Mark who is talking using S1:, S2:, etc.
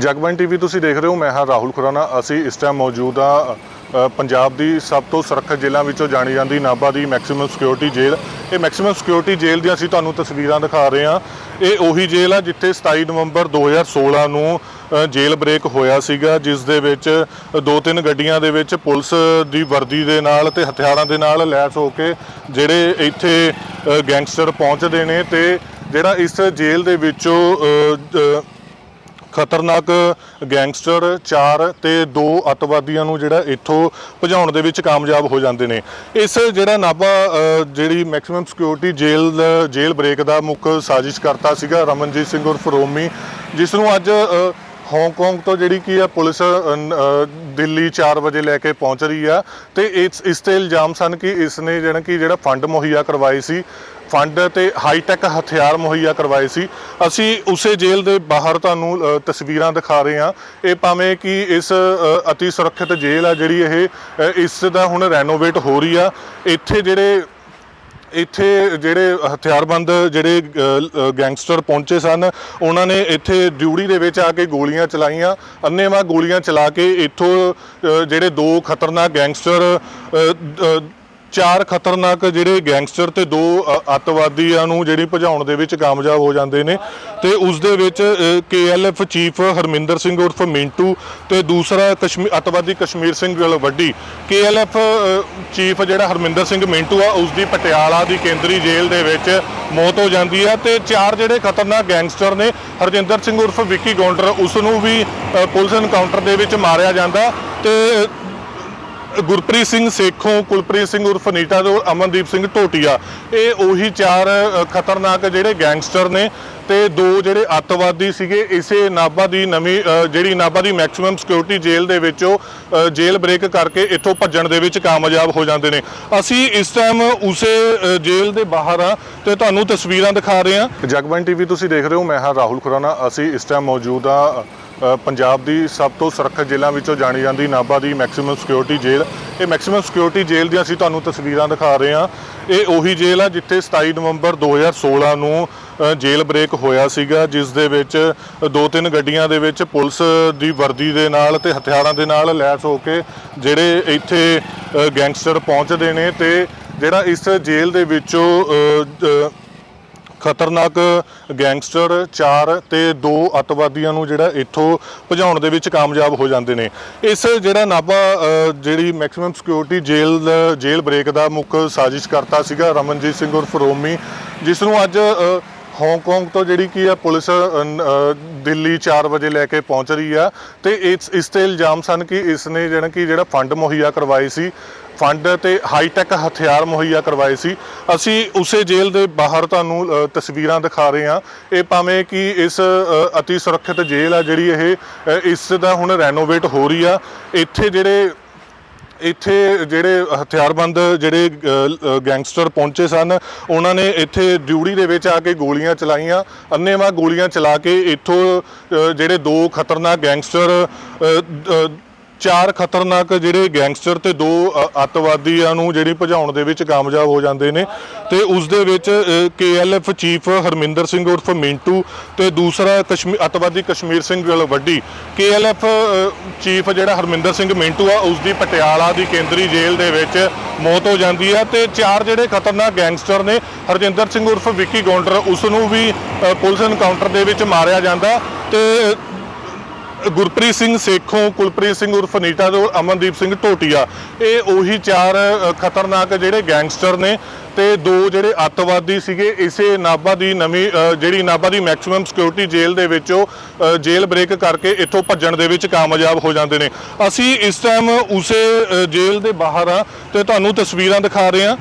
S1: Jagbani TV ਤੁਸੀਂ ਦੇਖ ਰਹੇ ਹੋ, ਮੈਂ ਹਾਂ ਰਾਹੁਲ ਖੁਰਾਨਾ। ਅਸੀਂ ਇਸ ਟਾਈਮ ਮੌਜੂਦ ਹਾਂ ਪੰਜਾਬ ਦੀ ਸਭ ਤੋਂ ਸੁਰੱਖਿਅਤ ਜੇਲ੍ਹਾਂ ਵਿੱਚੋਂ ਜਾਣੀ ਜਾਂਦੀ ਨਾਭਾ ਦੀ ਮੈਕਸਿਮਮ ਸਿਕਿਉਰਿਟੀ ਜੇਲ੍ਹ। ਇਹ ਮੈਕਸਿਮਮ ਸਿਕਿਉਰਿਟੀ ਜੇਲ੍ਹ ਦੀਆਂ ਅਸੀਂ ਤੁਹਾਨੂੰ ਤਸਵੀਰਾਂ ਦਿਖਾ ਰਹੇ ਹਾਂ। ਇਹ ਉਹੀ ਜੇਲ੍ਹ ਆ ਜਿੱਥੇ 27 ਨਵੰਬਰ 2016 ਨੂੰ ਜੇਲ੍ਹ ਬ੍ਰੇਕ ਹੋਇਆ ਸੀਗਾ, ਜਿਸ ਦੇ ਵਿੱਚ ਦੋ ਤਿੰਨ ਗੱਡੀਆਂ ਦੇ ਵਿੱਚ ਪੁਲਿਸ ਦੀ ਵਰਦੀ ਦੇ ਨਾਲ ਤੇ ਹਥਿਆਰਾਂ ਦੇ ਨਾਲ ਲੈਸ ਹੋ ਕੇ ਜਿਹੜੇ ਇੱਥੇ ਗੈਂਗਸਟਰ ਪਹੁੰਚਦੇ ਨੇ ਤੇ ਜਿਹੜਾ ਇਸ ਜੇਲ੍ਹ ਦੇ ਵਿੱਚੋਂ ਖਤਰਨਾਕ ਗੈਂਗਸਟਰ, ਚਾਰ ਤੇ ਦੋ ਅਤਵਾਦੀਆਂ ਨੂੰ ਜਿਹੜਾ ਇੱਥੋਂ ਭਜਾਉਣ ਦੇ ਵਿੱਚ ਕਾਮਯਾਬ ਹੋ ਜਾਂਦੇ ਨੇ। ਇਸ ਜਿਹੜਾ ਨਾਭਾ ਜਿਹੜੀ maximum security jail jail break ਦਾ ਮੁੱਖ ਸਾਜ਼ਿਸ਼ ਕਰਤਾ ਸੀਗਾ ਰਮਨਜੀਤ ਸਿੰਘ ਉਰਫ ਰੋਮੀ, ਜਿਸ ਨੂੰ ਅੱਜ ਹਾਂਗਕਾਂਗ ਤੋਂ ਜਿਹੜੀ ਕੀ ਆ ਪੁਲਿਸ ਅ, ਨ- ਅ, ਦਿੱਲੀ 4 ਵਜੇ ਲੈ ਕੇ ਪਹੁੰਚ ਰਹੀ ਆ ਤੇ ਇਸ ਇਸ ਤੇ ਇਲਜ਼ਾਮ ਸਨ ਕਿ ਇਸ ਨੇ ਜਿਹੜਾ ਕਿ ਜਿਹੜਾ ਫੰਡ ਮੁਹੱਈਆ ਕਰਵਾਏ ਸੀ ਫੰਡ ਤੇ ਹਾਈਟੈਕ ਹਥਿਆਰ ਮੁਹੱਈਆ ਕਰਵਾਏ ਸੀ। ਅਸੀਂ ਉਸੇ ਜੇਲ੍ਹ ਦੇ ਬਾਹਰ ਤੁਹਾਨੂੰ ਅ, ਤਸਵੀਰਾਂ ਦਿਖਾ ਰਹੇ ਹਾਂ। ਇਹ ਭਾਵੇਂ ਕਿ ਇਸ ਅ, ਅਤੀ ਸੁਰੱਖਿਅਤ ਜੇਲ੍ਹ ਆ ਜਿਹੜੀ ਇਹ ਅ, ਇਸ ਦਾ ਹੁਣ ਰੈਨੋਵੇਟ ਹੋ ਰਹੀ ਆ। ਇੱਥੇ ਜਿਹੜੇ ਇੱਥੇ ਜਿਹੜੇ ਹਥਿਆਰਬੰਦ ਜਿਹੜੇ ਗੈਂਗਸਟਰ ਪਹੁੰਚੇ ਸਨ, ਉਹਨਾਂ ਨੇ ਇੱਥੇ ਡਿਊਟੀ ਦੇ ਵਿੱਚ ਆ ਕੇ ਗੋਲੀਆਂ ਚਲਾਈਆਂ ਅੰਨੇਵਾਹ ਗੋਲੀਆਂ ਚਲਾ ਕੇ ਇੱਥੋਂ ਜਿਹੜੇ ਦੋ ਖਤਰਨਾਕ ਗੈਂਗਸਟਰ ਚਾਰ ਖਤਰਨਾਕ ਜਿਹੜੇ ਗੈਂਗਸਟਰ ਤੇ ਦੋ ਅ, ਅੱਤਵਾਦੀਆਂ ਨੂੰ ਜਿਹੜੀ ਭਜਾਉਣ ਦੇ ਵਿੱਚ ਕਾਮਯਾਬ ਹੋ ਜਾਂਦੇ ਨੇ ਤੇ ਉਸ ਦੇ ਵਿੱਚ ਕੇਐਲਐਫ ਚੀਫ ਹਰਮਿੰਦਰ ਸਿੰਘ ਉਰਫ ਮਿੰਟੂ ਤੇ ਦੂਸਰਾ ਕਸ਼ਮੀਰ ਅੱਤਵਾਦੀ ਕਸ਼ਮੀਰ ਸਿੰਘ ਗਿੱਲ ਵੱਡੀ। ਕੇਐਲਐਫ ਚੀਫ ਜਿਹੜਾ ਹਰਮਿੰਦਰ ਸਿੰਘ ਮਿੰਟੂ ਆ ਉਸ ਦੀ ਪਟਿਆਲਾ ਦੀ ਕੇਂਦਰੀ ਜੇਲ੍ਹ ਦੇ ਵਿੱਚ ਮੌਤ ਹੋ ਜਾਂਦੀ ਹੈ ਤੇ ਚਾਰ ਜਿਹੜੇ ਖਤਰਨਾਕ ਗੈਂਗਸਟਰ ਨੇ ਹਰਜਿੰਦਰ ਸਿੰਘ ਉਰਫ ਵਿੱਕੀ ਗੌਂਡਰ ਉਸ ਨੂੰ ਵੀ ਪੁਲਿਸ ਐਨਕਾਊਂਟਰ ਦੇ ਵਿੱਚ ਮਾਰਿਆ ਜਾਂਦਾ ਤੇ ਗੁਰਪ੍ਰੀਤ ਸਿੰਘ ਸੇਖੋਂ ਕੁਲਪ੍ਰੀਤ ਸਿੰਘ ਉਰਫ ਨੀਟਾ ਤੇ ਅਮਨਦੀਪ ਸਿੰਘ ਢੋਟੀਆ। ਇਹ ਉਹੀ ਚਾਰ ਖਤਰਨਾਕ ਜਿਹੜੇ ਗੈਂਗਸਟਰ ਨੇ ਤੇ ਦੋ ਜਿਹੜੇ ਅੱਤਵਾਦੀ ਸੀਗੇ ਇਸੇ ਨਾਭਾ ਦੀ ਨਵੀਂ ਜਿਹੜੀ ਨਾਭਾ ਦੀ ਮੈਕਸਿਮਮ ਸਿਕਿਉਰਿਟੀ ਜੇਲ੍ਹ ਦੇ ਵਿੱਚੋਂ ਅ, ਜੇਲ੍ਹ ਬ੍ਰੇਕ ਕਰਕੇ ਇੱਥੋਂ ਭੱਜਣ ਦੇ ਵਿੱਚ ਕਾਮਯਾਬ ਹੋ ਜਾਂਦੇ ਨੇ। ਅਸੀਂ ਇਸ ਟਾਈਮ ਉਸੇ ਅ, ਜੇਲ੍ਹ ਦੇ ਬਾਹਰ ਆ ਤੇ ਤੁਹਾਨੂੰ ਤਸਵੀਰਾਂ ਦਿਖਾ ਰਹੇ ਹਾਂ। ਜਗਬਾਣੀ ਟੀਵੀ ਤੁਸੀਂ ਦੇਖ ਰਹੇ ਹੋ ਮੈਂ ਹਾਂ ਰਾਹੁਲ ਖੁਰਾਨਾ। ਅਸੀਂ ਇਸ ਟਾਈਮ ਮੌਜੂਦ ਆ ਪੰਜਾਬ ਦੀ ਸਭ ਤੋਂ ਸੁਰੱਖਿਅਤ ਜੇਲ੍ਹਾਂ ਵਿੱਚੋਂ ਜਾਣੀ ਜਾਂਦੀ ਨਾਭਾ ਦੀ ਮੈਕਸਿਮਮ ਸਿਕਿਉਰਿਟੀ ਜੇਲ੍ਹ। ਇਹ ਮੈਕਸਿਮਮ ਸਿਕਿਉਰਿਟੀ ਜੇਲ੍ਹ ਦੀਆਂ ਅਸੀਂ ਤੁਹਾਨੂੰ ਤਸਵੀਰਾਂ ਦਿਖਾ ਰਹੇ ਹਾਂ। ਇਹ ਉਹੀ ਜੇਲ੍ਹ ਆ ਜਿੱਥੇ 27 ਨਵੰਬਰ 2016 ਨੂੰ ਜੇਲ੍ਹ ਬ੍ਰੇਕ ਹੋਇਆ ਸੀਗਾ, ਜਿਸ ਦੇ ਵਿੱਚ ਦੋ ਤਿੰਨ ਗੱਡੀਆਂ ਦੇ ਵਿੱਚ ਪੁਲਿਸ ਦੀ ਵਰਦੀ ਦੇ ਨਾਲ ਤੇ ਹਥਿਆਰਾਂ ਦੇ ਨਾਲ ਲੈਸ ਹੋ ਕੇ ਜਿਹੜੇ ਇੱਥੇ ਗੈਂਗਸਟਰ ਪਹੁੰਚਦੇ ਨੇ ਤੇ ਜਿਹੜਾ ਇਸ ਜੇਲ੍ਹ ਦੇ ਵਿੱਚੋਂ ਖਤਰਨਾਕ ਗੈਂਗਸਟਰ, ਚਾਰ ਤੇ ਦੋ ਅੱਤਵਾਦੀਆਂ ਨੂੰ ਜਿਹੜਾ ਇੱਥੋਂ ਭਜਾਉਣ ਦੇ ਵਿੱਚ ਕਾਮਯਾਬ ਹੋ ਜਾਂਦੇ ਨੇ। ਇਸ ਜਿਹੜਾ ਨਾਭਾ ਜਿਹੜੀ maximum security jail jail break ਦਾ ਮੁੱਖ ਸਾਜ਼ਿਸ਼ ਕਰਤਾ ਸੀਗਾ ਰਮਨਜੀਤ ਸਿੰਘ ਉਰਫ ਰੋਮੀ, ਜਿਸ ਨੂੰ ਅੱਜ ਹਾਂਗਕਾਂਗ ਤੋਂ ਜਿਹੜੀ ਕੀ ਆ ਪੁਲਿਸ ਦਿੱਲੀ 4 ਵਜੇ ਲੈ ਕੇ ਪਹੁੰਚ ਰਹੀ ਆ ਤੇ ਇਸ ਇਸ ਤੇ ਇਲਜ਼ਾਮ ਸਨ ਕਿ ਇਸ ਨੇ ਜਿਹੜਾ ਕਿ ਜਿਹੜਾ ਫੰਡ ਮੁਹੱਈਆ ਕਰਵਾਏ ਸੀ ਫੰਡ ਤੇ ਹਾਈਟੈਕ ਹਥਿਆਰ ਮੁਹੱਈਆ ਕਰਵਾਏ ਸੀ। ਅਸੀਂ ਉਸੇ ਜੇਲ੍ਹ ਦੇ ਬਾਹਰ ਤੁਹਾਨੂੰ ਤਸਵੀਰਾਂ ਦਿਖਾ ਰਹੇ ਹਾਂ। ਇਹ ਭਾਵੇਂ ਕਿ ਇਸ ਅ, ਅਤੀ ਸੁਰੱਖਿਅਤ ਜੇਲ੍ਹ ਆ ਜਿਹੜੀ ਇਹ ਇਸ ਦਾ ਹੁਣ ਰੈਨੋਵੇਟ ਹੋ ਰਹੀ ਆ। ਇੱਥੇ ਜਿਹੜੇ ਇੱਥੇ ਜਿਹੜੇ ਹਥਿਆਰਬੰਦ ਜਿਹੜੇ ਗੈਂਗਸਟਰ ਪਹੁੰਚੇ ਸਨ, ਉਹਨਾਂ ਨੇ ਇੱਥੇ ਡਿਊਟੀ ਦੇ ਵਿੱਚ ਆ ਕੇ ਗੋਲੀਆਂ ਚਲਾਈਆਂ ਅੰਨੇਵਾਹ ਗੋਲੀਆਂ ਚਲਾ ਕੇ ਇੱਥੋਂ ਜਿਹੜੇ ਦੋ ਖਤਰਨਾਕ ਗੈਂਗਸਟਰ ਚਾਰ ਖਤਰਨਾਕ ਜਿਹੜੇ ਗੈਂਗਸਟਰ ਤੇ ਦੋ ਅ, ਅੱਤਵਾਦੀਆਂ ਨੂੰ ਜਿਹੜੀ ਭਜਾਉਣ ਦੇ ਵਿੱਚ ਕਾਮਯਾਬ ਹੋ ਜਾਂਦੇ ਨੇ ਤੇ ਉਸ ਦੇ ਵਿੱਚ ਕੇਐਲਐਫ ਚੀਫ ਹਰਮਿੰਦਰ ਸਿੰਘ ਉਰਫ ਮਿੰਟੂ ਤੇ ਦੂਸਰਾ ਕਸ਼ਮੀਰ ਅੱਤਵਾਦੀ ਕਸ਼ਮੀਰ ਸਿੰਘ ਗਿੱਲ ਵੱਡੀ। ਕੇਐਲਐਫ ਚੀਫ ਜਿਹੜਾ ਹਰਮਿੰਦਰ ਸਿੰਘ ਮਿੰਟੂ ਆ ਉਸ ਦੀ ਪਟਿਆਲਾ ਦੀ ਕੇਂਦਰੀ ਜੇਲ੍ਹ ਦੇ ਵਿੱਚ ਮੌਤ ਹੋ ਜਾਂਦੀ ਹੈ ਤੇ ਚਾਰ ਜਿਹੜੇ ਖਤਰਨਾਕ ਗੈਂਗਸਟਰ ਨੇ ਹਰਜਿੰਦਰ ਸਿੰਘ ਉਰਫ ਵਿੱਕੀ ਗੌਂਡਰ ਉਸ ਨੂੰ ਵੀ ਪੁਲਿਸ ਐਨਕਾਊਂਟਰ ਦੇ ਵਿੱਚ ਮਾਰਿਆ ਜਾਂਦਾ ਤੇ ਗੁਰਪ੍ਰੀਤ ਸਿੰਘ ਸੇਖੋਂ, ਕੁਲਪ੍ਰੀਤ ਸਿੰਘ ਉਰਫ ਨੀਟਾ ਤੇ ਅਮਨਦੀਪ ਸਿੰਘ ਟੋਟੀਆ ਇਹ ਉਹੀ ਚਾਰ ਖਤਰਨਾਕ ਜਿਹੜੇ ਗੈਂਗਸਟਰ ਨੇ ਤੇ ਦੋ ਜਿਹੜੇ ਅੱਤਵਾਦੀ ਸੀਗੇ, ਇਸੇ ਨਾਭਾ ਦੀ ਨਵੀਂ ਜਿਹੜੀ ਨਾਭਾ ਦੀ ਮੈਕਸਿਮਮ ਸਿਕਿਉਰਿਟੀ ਜੇਲ੍ਹ ਦੇ ਵਿੱਚੋਂ ਜੇਲ੍ਹ ਬ੍ਰੇਕ ਕਰਕੇ ਇੱਥੋਂ ਭੱਜਣ ਦੇ ਵਿੱਚ ਕਾਮਯਾਬ ਹੋ ਜਾਂਦੇ ਨੇ। ਅਸੀਂ ਇਸ ਟਾਈਮ ਉਸੇ ਜੇਲ੍ਹ ਦੇ ਬਾਹਰ ਆ ਤੇ ਤੁਹਾਨੂੰ ਤਸਵੀਰਾਂ ਦਿਖਾ ਰਹੇ ਹਾਂ।